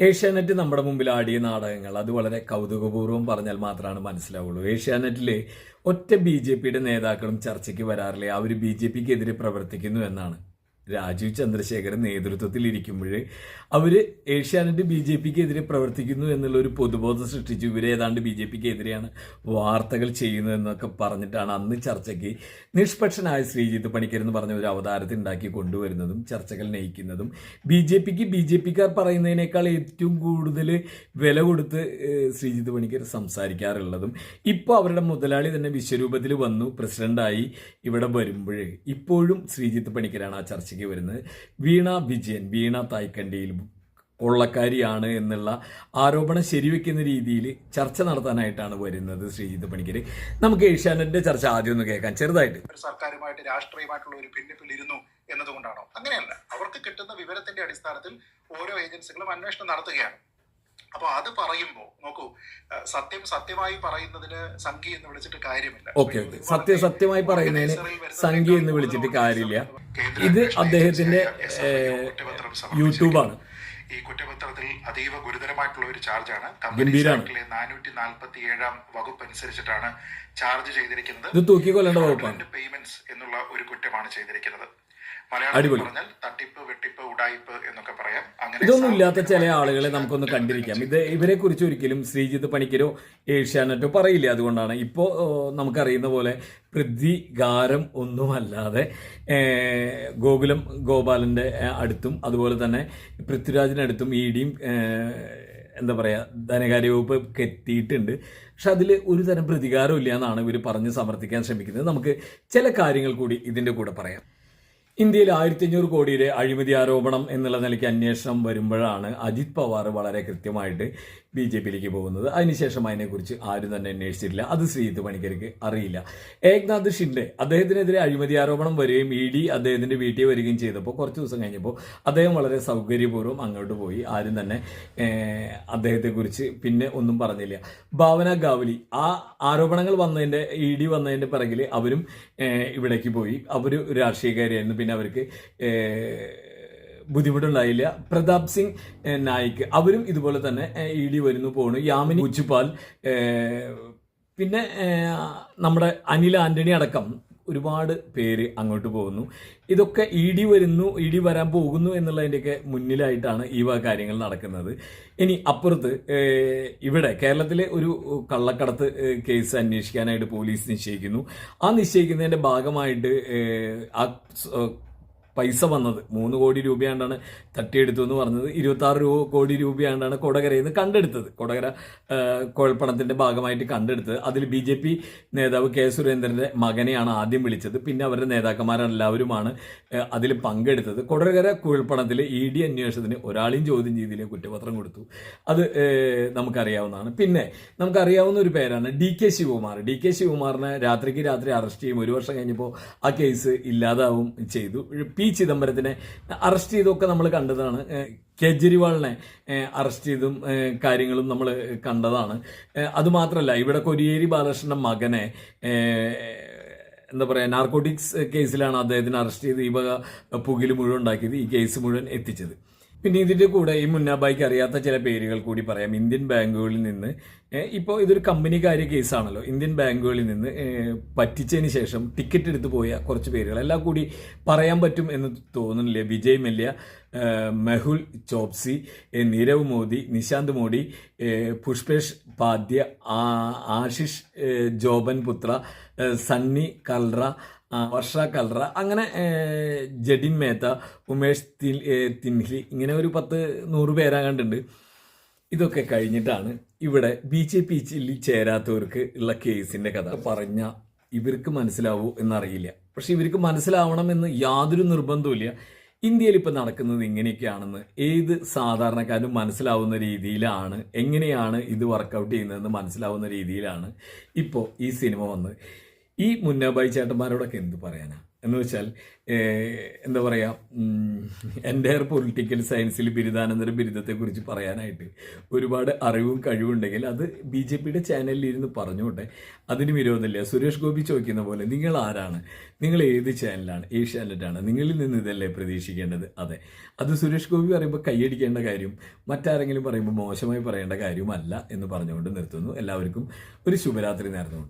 ഏഷ്യാനെറ്റ് നമ്മുടെ മുമ്പിൽ ആടിയ നാടകങ്ങൾ അത് വളരെ കൗതുകപൂർവം പറഞ്ഞാൽ മാത്രമാണ് മനസ്സിലാവുള്ളൂ. ഏഷ്യാനെറ്റിലെ ഒറ്റ ബി ജെ പിയുടെ നേതാക്കളും ചർച്ചയ്ക്ക് വരാറില്ല. അവർ ബി ജെ പിക്ക് എതിരെ പ്രവർത്തിക്കുന്നു എന്നാണ്. രാജീവ് ചന്ദ്രശേഖരൻ നേതൃത്വത്തിൽ ഇരിക്കുമ്പോൾ അവർ ഏഷ്യാനെറ്റ് ബി ജെ പിക്ക് എതിരെ പ്രവർത്തിക്കുന്നു എന്നുള്ള ഒരു പൊതുബോധം സൃഷ്ടിച്ചു. ഇവർ ഏതാണ്ട് ബി ജെ പിക്ക് എതിരെയാണ് വാർത്തകൾ ചെയ്യുന്നതെന്നൊക്കെ പറഞ്ഞിട്ടാണ് അന്ന് ചർച്ചയ്ക്ക് നിഷ്പക്ഷനായ ശ്രീജിത്ത് പണിക്കർ എന്ന് പറഞ്ഞ ഒരു അവതാരത്തിൽ ഉണ്ടാക്കി കൊണ്ടുവരുന്നതും ചർച്ചകൾ നയിക്കുന്നതും. ബി ജെ പിക്ക് ബി ജെ പിക്കാർ പറയുന്നതിനേക്കാൾ ഏറ്റവും കൂടുതൽ വില കൊടുത്ത് ശ്രീജിത്ത് പണിക്കർ സംസാരിക്കാറുള്ളതും ഇപ്പോൾ അവരുടെ മുതലാളി തന്നെ വിശ്വരൂപത്തിൽ വന്നു പ്രസിഡന്റായി ഇവിടെ വരുമ്പോൾ ഇപ്പോഴും ശ്രീജിത്ത് പണിക്കരാണ് ആ ചർച്ചയ്ക്ക് വരുന്നത്. വീണ വിജയൻ വീണ തായ്ക്കണ്ടിയിൽ കൊള്ളക്കാരിയാണ് എന്നുള്ള ആരോപണം ശരിവെക്കുന്ന രീതിയിൽ ചർച്ച നടത്താനായിട്ടാണ് വരുന്നത് ശ്രീജിത്ത് പണിക്കർ നമുക്ക് ഏഷ്യാനെറ്റിന്റെ ചർച്ച ആദ്യം ഒന്ന് കേൾക്കാം. ചെറുതായിട്ട്. സർക്കാരുമായിട്ട് രാഷ്ട്രീയമായിട്ടുള്ള ഒരു ഭിന്നിപ്പിൽ ഇരുന്നു എന്നതുകൊണ്ടാണോ? അങ്ങനെയല്ല. അവർക്ക് കിട്ടുന്ന വിവരത്തിന്റെ അടിസ്ഥാനത്തിൽ ഓരോ ഏജൻസികളും അന്വേഷണം നടത്തുകയാണ്. അപ്പൊ അത് പറയുമ്പോ നോക്കൂ സത്യം സത്യമായി പറയുന്നതിന് സംഖ്യ എന്ന് വിളിച്ചിട്ട് കാര്യമില്ല. ഓക്കെ സത്യം സത്യ സത്യമായി പറയുന്നതിന് സംഖ്യ എന്ന് വിളിച്ചിട്ട് കാര്യമില്ല. ഇത് അദ്ദേഹത്തിന്റെ യൂട്യൂബാണ്. ഈ കുറ്റപത്രത്തിൽ അതീവ ഗുരുതരമായിട്ടുള്ള ഒരു ചാർജാണ്. കമ്പനിയിലെ നാനൂറ്റി നാൽപ്പത്തി ഏഴാം വകുപ്പ് അനുസരിച്ചിട്ടാണ് ചാർജ് ചെയ്തിരിക്കുന്നത്. പേയ്മെന്റ്സ് എന്നുള്ള ഒരു കുറ്റമാണ് ചെയ്തിരിക്കുന്നത്. മലയാളത്തിൽ പറഞ്ഞാൽ തട്ടിപ്പ് വെട്ടിപ്പ് ഉടായിപ്പ് എന്നൊക്കെ പറയാം. അങ്ങനെ ഇതൊന്നും ഇല്ലാത്ത ചില ആളുകളെ നമുക്കൊന്ന് കണ്ടിരിക്കാം. ഇത് ഇവരെ കുറിച്ച് ഒരിക്കലും ശ്രീജിത്ത് പണിക്കരോ ഏഷ്യാനെറ്റോ പറയില്ല. അതുകൊണ്ടാണ് ഇപ്പോൾ നമുക്കറിയുന്ന പോലെ പ്രതികാരം ഒന്നുമല്ലാതെ ഗോകുലം ഗോപാലന്റെ അടുത്തും അതുപോലെ തന്നെ പൃഥ്വിരാജിനടുത്തും ഇ ഡിയും എന്താ പറയുക ധനകാര്യ വകുപ്പ് എത്തിയിട്ടുണ്ട്. പക്ഷെ അതിൽ ഒരു തരം പ്രതികാരം ഇല്ല എന്നാണ് ഇവർ പറഞ്ഞ് സമർത്ഥിക്കാൻ ശ്രമിക്കുന്നത്. നമുക്ക് ചില കാര്യങ്ങൾ കൂടി ഇതിന്റെ കൂടെ പറയാം. ഇന്ത്യയിൽ ആയിരത്തി അഞ്ഞൂറ് കോടിയുടെ അഴിമതി ആരോപണം എന്നുള്ള നിലയ്ക്ക് അന്വേഷണം വരുമ്പോഴാണ് അജിത് പവാർ വളരെ കൃത്യമായിട്ട് ബി ജെ പിയിലേക്ക് പോകുന്നത്. അതിനുശേഷം അതിനെക്കുറിച്ച് ആരും തന്നെ അന്വേഷിച്ചിട്ടില്ല. അത് ശ്രീജിത്ത് പണിക്കർക്ക് അറിയില്ല. ഏക്നാഥ് ഷിൻഡെ അദ്ദേഹത്തിനെതിരെ അഴിമതി ആരോപണം വരികയും ഇ ഡി അദ്ദേഹത്തിന്റെ വീട്ടിൽ വരികയും ചെയ്തപ്പോൾ കുറച്ച് ദിവസം കഴിഞ്ഞപ്പോൾ അദ്ദേഹം വളരെ സൗകര്യപൂർവം അങ്ങോട്ട് പോയി. ആരും തന്നെ അദ്ദേഹത്തെക്കുറിച്ച് പിന്നെ ഒന്നും പറഞ്ഞില്ല. ഭാവന ഗാവലി ആ ആരോപണങ്ങൾ വന്നതിന്റെ ഇ ഡി വന്നതിന്റെ പിറകിൽ അവരും ഇവിടേക്ക് പോയി. അവർ രാഷ്ട്രീയക്കാരായിരുന്നു പിന്നെ അവർക്ക് ബുദ്ധിമുട്ടുണ്ടായില്ല. പ്രതാപ് സിംഗ് നായിക്. അവരും ഇതുപോലെ തന്നെ ഇ ഡി വരുന്നു പോണു. യാമിനി ഉച്ചുപാൽ പിന്നെ നമ്മുടെ അനിൽ ആന്റണി അടക്കം ഒരുപാട് പേര് അങ്ങോട്ട് പോകുന്നു. ഇതൊക്കെ ഇ ഡി വരുന്നു ഇ ഡി വരാൻ പോകുന്നു എന്നുള്ളതിന്റെയൊക്കെ മുന്നിലായിട്ടാണ് ഈ വക കാര്യങ്ങൾ നടക്കുന്നത്. ഇനി അപ്പുറത്ത് ഇവിടെ കേരളത്തിലെ ഒരു കള്ളക്കടത്ത് കേസ് അന്വേഷിക്കാനായിട്ട് പോലീസ് നിശ്ചയിക്കുന്നു. ആ നിശ്ചയിക്കുന്നതിന്റെ ഭാഗമായിട്ട് ആ പൈസ വന്നത്. മൂന്ന് കോടി രൂപയാണ്ടാണ് തട്ടിയെടുത്തു എന്ന് പറഞ്ഞത്. ഇരുപത്തി രൂപ കോടി രൂപയാണ്ടാണ് കൊടകരയിൽ നിന്ന് കണ്ടെടുത്തത്. കൊടകര ആ, കുഴൽപ്പണത്തിന്റെ ഭാഗമായിട്ട് കണ്ടെടുത്തത്. അതിൽ ബി ജെ പി നേതാവ് കെ സുരേന്ദ്രന്റെ മകനെയാണ് ആദ്യം വിളിച്ചത്. പിന്നെ അവരുടെ നേതാക്കന്മാരെല്ലാവരുമാണ് അതിൽ പങ്കെടുത്തത്. കൊടകര കുഴൽപ്പണത്തിൽ ഇ ഡി അന്വേഷണത്തിന് ഒരാളെയും ചോദ്യം ചെയ്തില്ല കുറ്റപത്രം കൊടുത്തു. അത് നമുക്കറിയാവുന്നതാണ്. പിന്നെ നമുക്കറിയാവുന്ന ഒരു പേരാണ് D K Shivakumar. D K ശിവകുമാറിനെ രാത്രിക്ക് രാത്രി അറസ്റ്റ് ചെയ്യും. ഒരു വർഷം കഴിഞ്ഞപ്പോൾ ആ കേസ് ഇല്ലാതാവും ചെയ്തു. പി ചിദംബരത്തിനെ അറസ്റ്റ് ചെയ്തൊക്കെ നമ്മൾ കണ്ടതാണ്. കെജ്രിവാളിനെ അറസ്റ്റ് ചെയ്തും കാര്യങ്ങളും നമ്മൾ കണ്ടതാണ്. അതുമാത്രമല്ല ഇവിടെ കൊരിയേരി ബാലകൃഷ്ണന്റെ മകനെ എന്താ പറയുക നാർക്കോട്ടിക്സ് കേസിലാണ് അദ്ദേഹത്തിന് അറസ്റ്റ് ചെയ്ത് ഈ വക പുകിൽ മുഴുവൻ ഉണ്ടാക്കിയത് ഈ കേസ് മുഴുവൻ എത്തിച്ചത്. പിന്നെ ഇതിന്റെ കൂടെ ഈ മുന്നാബായിക്ക് അറിയാത്ത ചില പേരുകൾ കൂടി പറയാം. ഇന്ത്യൻ ബാങ്കുകളിൽ നിന്ന് ഇപ്പോൾ ഇതൊരു കമ്പനിക്കാര്യ കേസാണല്ലോ. ഇന്ത്യൻ ബാങ്കുകളിൽ നിന്ന് പറ്റിച്ചതിന് ശേഷം ടിക്കറ്റ് എടുത്തു പോയ കുറച്ച് പേരുകൾ. എല്ലാം കൂടി പറയാൻ പറ്റും എന്ന് തോന്നുന്നില്ല? വിജയ് മല്യ മെഹുൽ ചോപ്സി നീരവ് മോദി നിശാന്ത് മോദി പുഷ്പേഷ് പാദ്യ ആശിഷ് ജോബൻ പുത്ര സണ്ണി കൽറ വർഷ കൽറ. അങ്ങനെ ജഡിൻ മേത്ത ഉമേഷ് ഏഹ്, തിൻഹ്ലി ഇങ്ങനെ ഒരു പത്ത് നൂറ് പേരാകണ്ടുണ്ട് ഇതൊക്കെ കഴിഞ്ഞിട്ടാണ് ഇവിടെ ബി ജെ പി ചേരാത്തവർക്ക് ഉള്ള കേസിന്റെ കഥ. പറഞ്ഞ ഇവർക്ക് മനസ്സിലാവൂ എന്നറിയില്ല. പക്ഷെ ഇവർക്ക് മനസ്സിലാവണമെന്ന് യാതൊരു നിർബന്ധവുമില്ല ഇന്ത്യയിൽ ഇപ്പം നടക്കുന്നത് ഇങ്ങനെയൊക്കെയാണെന്ന് ഏത് സാധാരണക്കാരും മനസ്സിലാവുന്ന രീതിയിലാണ് എങ്ങനെയാണ് ഇത് വർക്കൗട്ട് ചെയ്യുന്നതെന്ന് മനസ്സിലാവുന്ന രീതിയിലാണ് ഇപ്പോൾ ഈ സിനിമ വന്ന് ഈ മുന്നാബായി ചേട്ടന്മാരോടൊക്കെ എന്ത് പറയാനാ? എന്ന് വെച്ചാൽ എന്താ പറയുക എന്റെ പൊളിറ്റിക്കൽ സയൻസിൽ ബിരുദാനന്തര ബിരുദത്തെക്കുറിച്ച് പറയാനായിട്ട് ഒരുപാട് അറിവും കഴിവുണ്ടെങ്കിൽ അത് ബി ജെ പിയുടെ ചാനലിൽ ഇരുന്ന് പറഞ്ഞോട്ടെ അതിന് വിരോധമില്ല. സുരേഷ് ഗോപി ചോദിക്കുന്ന പോലെ നിങ്ങൾ ആരാണ്? നിങ്ങൾ ഏത് ചാനലാണ്? ഏഷ്യാനെറ്റാണ് നിങ്ങളിൽ നിന്ന് ഇതല്ലേ പ്രതീക്ഷിക്കേണ്ടത്? അതെ. അത് സുരേഷ് ഗോപി പറയുമ്പോൾ കൈയടിക്കേണ്ട കാര്യം മറ്റാരെങ്കിലും പറയുമ്പോൾ മോശമായി പറയേണ്ട കാര്യമല്ല എന്ന് പറഞ്ഞുകൊണ്ട് നിർത്തുന്നു. എല്ലാവർക്കും ഒരു ശുഭരാത്രി നേർന്നുകൊണ്ട്.